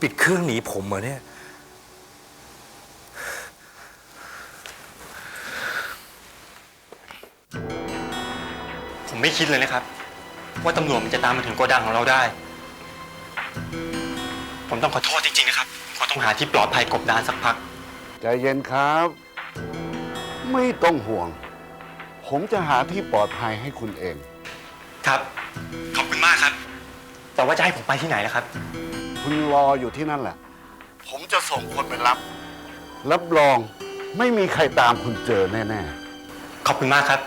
เนตรนี่คุณปิดเครื่องหนีผมเหรอเนี่ย ผมไม่คิดเลยนะครับ ว่าตำรวจมันจะตามมาถึงโกดังของเราได้ ผมต้องขอโทษจริงๆนะครับผมขอต้องหาที่ปลอดภัยกบดานสักพัก ใจเย็นครับ ไม่ต้องห่วง ผมจะหาที่ปลอดภัยให้คุณเอง ครับ ขอบคุณมากครับ แต่ว่าจะให้ผมไปที่ไหนล่ะครับ คุณรออยู่ที่นั่นแหละ ผมจะส่งคนไปรับ รับรองไม่มีใครตามคุณเจอแน่ขอบคุณมากครับ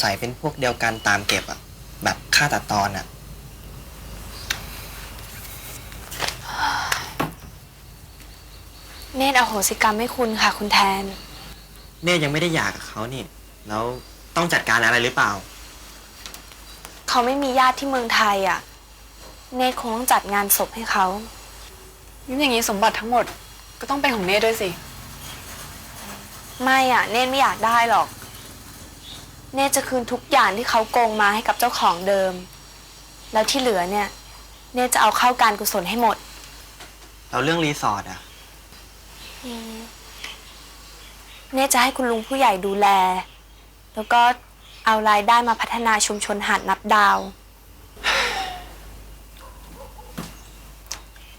สงสัยเป็นพวกเดียวกันตามเก็บอะแบบฆ่าตัดตอนอะเนตรอโหสิกรรมให้คุณค่ะ คุณแทน เน่ยังไม่ได้หย่ากับเขานี่ แล้วต้องจัดการอะไรหรือเปล่า เขาไม่มีญาติที่เมืองไทยอะ เนตรคงต้องจัดงานศพให้เขา งั้นอย่างนี้สมบัติทั้งหมดก็ต้องเป็นของเนธด้วยสิ ไม่อะ เนตรไม่อยากได้หรอก เนตรจะคืนทุกอย่างที่เขาโกงมาให้กับเจ้าของเดิม แล้วที่เหลือเนี่ย เนตรจะเอาเข้าการกุศลให้หมดแล้วเรื่องรีสอร์ทอะเนตรจะให้คุณลุงผู้ใหญ่ดูแล แล้วก็เอารายได้มาพัฒนาชุมชนหาดนับดาว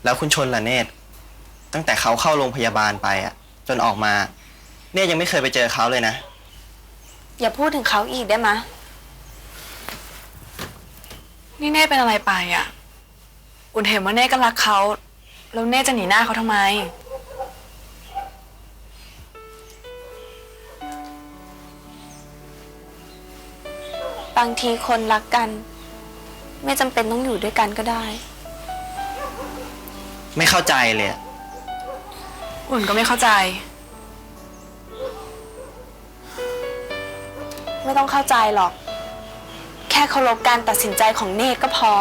แล้วคุณชนล่ะเนตตั้งแต่เขาเข้าโรงพยาบาลไปอะจนออกมา เนตยังไม่เคยไปเจอเขาเลยนะ อย่าพูดถึงเขาอีกได้ไหมะ นี่เนธเป็นอะไรไปอะ อุ่นเห็นว่าเนธก็รักเขาแล้วเนธจะหนีหน้าเขาทำไม บางทีคนรักกัน ไม่จำเป็นต้องอยู่ด้วยกันก็ได้ ไม่เข้าใจเลยอะอุ่นก็ไม่เข้าใจ ไม่ต้องเข้าใจหรอก แค่เคารพการตัดสินใจของเนตรก็พอ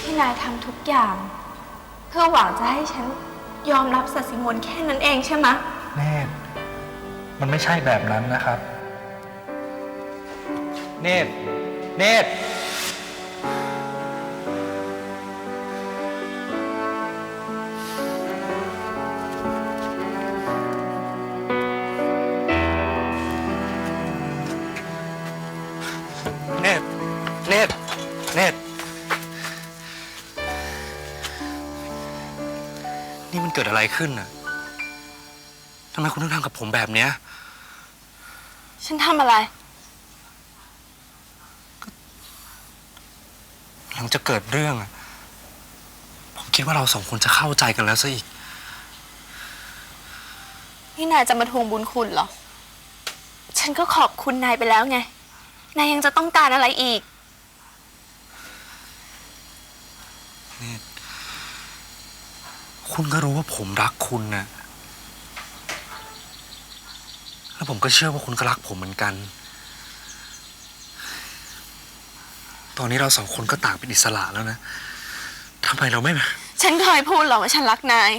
ที่นายทำทุกอย่าง เพื่อหวังจะให้ฉันยอมรับสัตย์สิมนแค่นั้นเองใช่ไหมะเนตรมันไม่ใช่แบบนั้นนะครับ เนตรเนตรเนตรเนตรเนตรนี่มันเกิดอะไรขึ้นน่ะทำไมคุณต้องทำกับผมแบบเนี้ย ฉันทำอะไร ลังจากเกิดเรื่องอะผมคิดว่าเราสองคนจะเข้าใจกันแล้วซะอีก นี่นายจะมาทวงบุญคุณเหรอ ฉันก็ขอบคุณนายไปแล้วไง นายยังจะต้องการอะไรอีกคุณก็รู้ว่าผมรักคุณนะ แล้วผมก็เชื่อว่าคุณก็รักผมเหมือนกัน ตอนนี้เราสองคนก็ต่างเป็นอิสระแล้วนะทำไมเราไม่ฉันเคยพูดเหรอว่าฉันรักนาย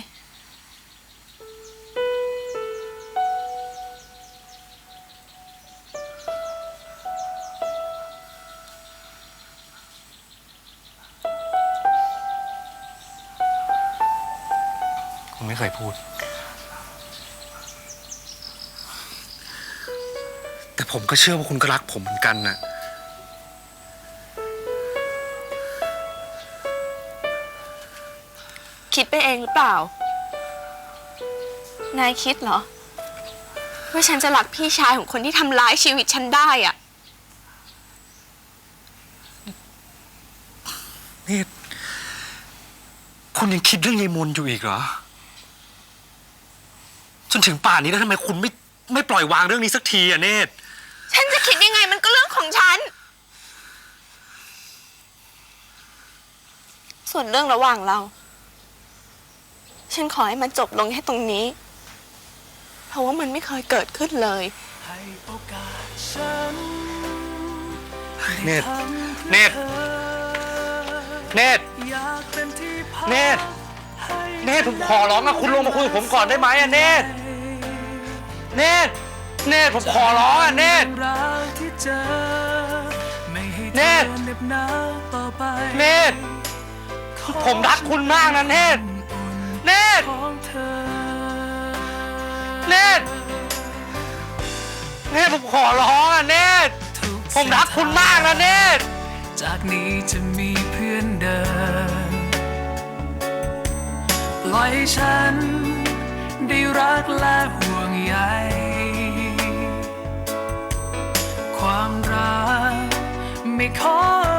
คุณไม่เคยพูด แต่ผมก็เชื่อว่าคุณก็รักผมเหมือนกันนะ คิดไปเองหรือเปล่า นายคิดเหรอ ว่าฉันจะรักพี่ชายของคนที่ทำร้ายชีวิตฉันได้อะนี่คุณยังคิดเรื่องยายมนอยู่อีกเหรอ จนถึงป่านนี้แล้วทำไมคุณไม่ไม่ปล่อยวางเรื่องนี้สักทีอะเนตรฉันจะคิดยังไงมันก็เรื่องของฉัน ส่วนเรื่องระหว่างเรา ฉันขอให้มันจบลงแค่ตรงนี้ เพราะว่ามันไม่เคยเกิดขึ้นเลย เนตรเนตรเนตรเนตรเนตรผมขอร้องอะคุณลงมาคุยกับผมก่อนได้ไหมอะเนตรเนตรเนตรผมขอร้องอะเนตรเนตรเนตรผมรักคุณมากนะเนตร เนตเนตเนตผมขอร้องอะเนตผมรักคุณมากนะเนตจากนี้จะมีเพื่อนเดินปล่อยฉัน ได้รักและห่วงใยความรักไม่ขอ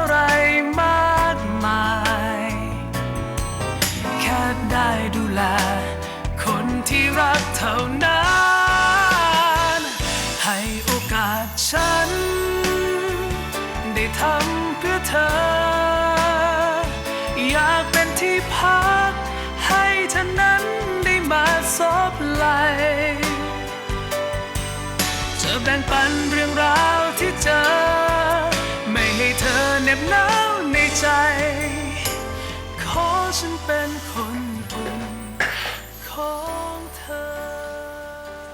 ดูแล คนที่รักเท่านั้น ให้โอกาสฉัน ได้ทำเพื่อเธอ อยากเป็นที่พัก ให้เธอนั้นได้มาซบไหลจะแบ่งปันเรื่องราวที่เจอ ไม่ให้เธอเหน็บหนาวในใจ ขอฉันเป็นคน ของเธอ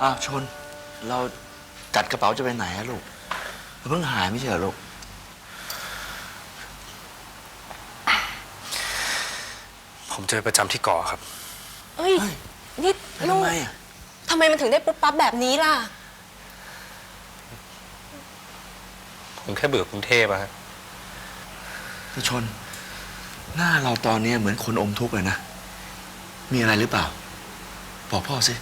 อ้าวชน เราจัดกระเป๋าจะไปไหนอะลูกเราเพิ่งหายไม่ใช่เหรอลูก ผมจะไปประจำที่เกาะครับ เอ้ย นี่แล้วลูทำกไมอะทำไมมันถึงได้ปุ๊บปั๊บแบบนี้ล่ะ ผมแค่เบื่อกรุงเทพอะครับแต่ชน หน้าเราตอนนี้เหมือนคนอมทุกข์เลยนะ มีอะไรหรือเปล่า บอกพ่อสิ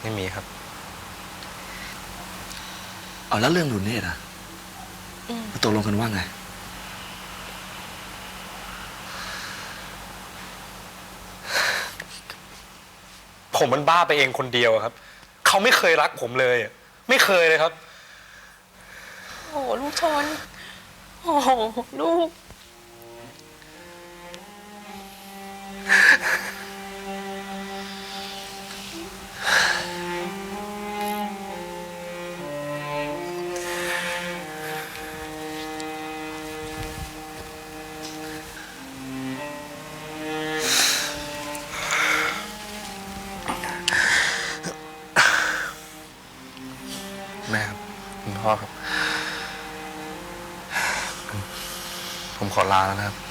ไม่มีครับ เอาแล้วเรื่องดุนเนตอะตกลงกันว่าไง ผมมันบ้าไปเองคนเดียวอะครับ เขาไม่เคยรักผมเลยอะไม่เคยเลยครับ โอ้โหลูกชน โอ้โหลูก แม่ครับคุณพ่อครับ ผมขอลาแล้วนะครับ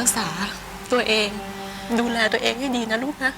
รักษาตัวเอง ดูแลตัวเองให้ดีนะลูกนะ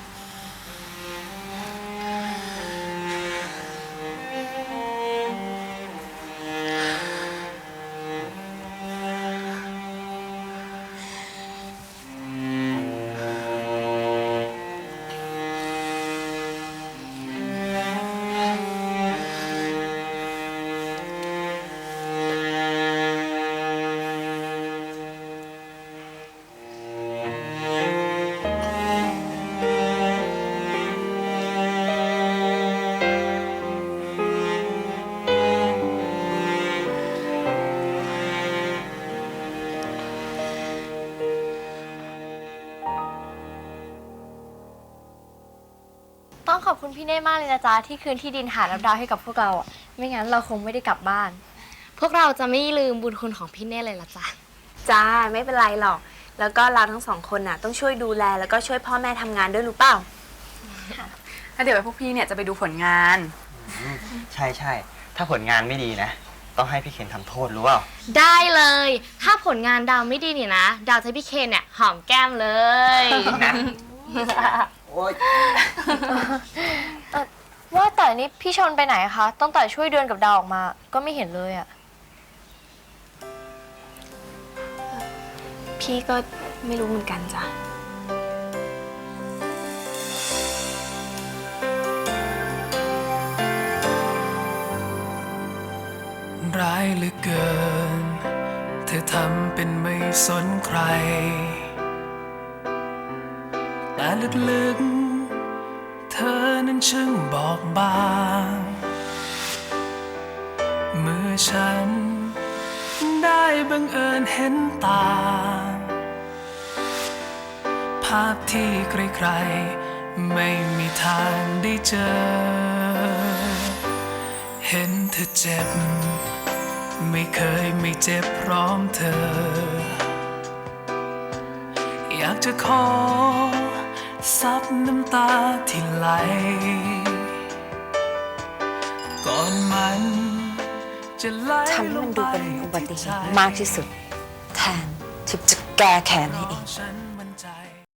องขอบคุณพี่เน่มากเลยนะจ๊ะ ที่คืนที่ดินหาดน้ำดาวให้กับพวกเราอะไม่งั้นเราคงไม่ได้กลับบ้าน พวกเราจะไม่ลืมบุญคุณของพี่เน่เลยละจ๊ะจ้าไม่เป็นไรหรอก แล้วก็เราทั้งสองคนน่ะ ต้องช่วยดูแลแล้วก็ช่วยพ่อแม่ทำงานด้วยรู้เปล่า แล้วเดี๋ยวพวกพี่เนี่ยจะไปดูผลงาน ใช่ใช่ถ้าผลงานไม่ดีนะ ต้องให้พี่เคนทำโทษรู้เปล่าได้เลย ถ้าผลงานดาวไม่ดีเนี่ยนะ ดาวจะให้พี่เคนเนี่ยหอมแก้มเลย นะ อ้ยว่าแต่นี่พี่ชนไปไหนคะ ต้องแต่ช่วยเดินกับดาวออกมา ก็ไม่เห็นเลยอะพี่ก็ไม่รู้เหมือนกันจ้ะ ร้ายเหลือเกิน เธอทำเป็นไม่สนใคร ลึกๆ เธอนั้นช่างบอกบาง เมื่อฉันได้บังเอิญเห็นตา ภาพที่ใครๆ ไม่มีทางได้เจอ เห็นเธอเจ็บ ไม่เคยไม่เจ็บพร้อมเธอ อยากจะขอ ซับน้ำตาที่ไหล ก่อนมันจะไหลทำให้มันดูเป็นอุบัติเหตุมากที่สุด แทนที่จะแก้แค้นให้เอง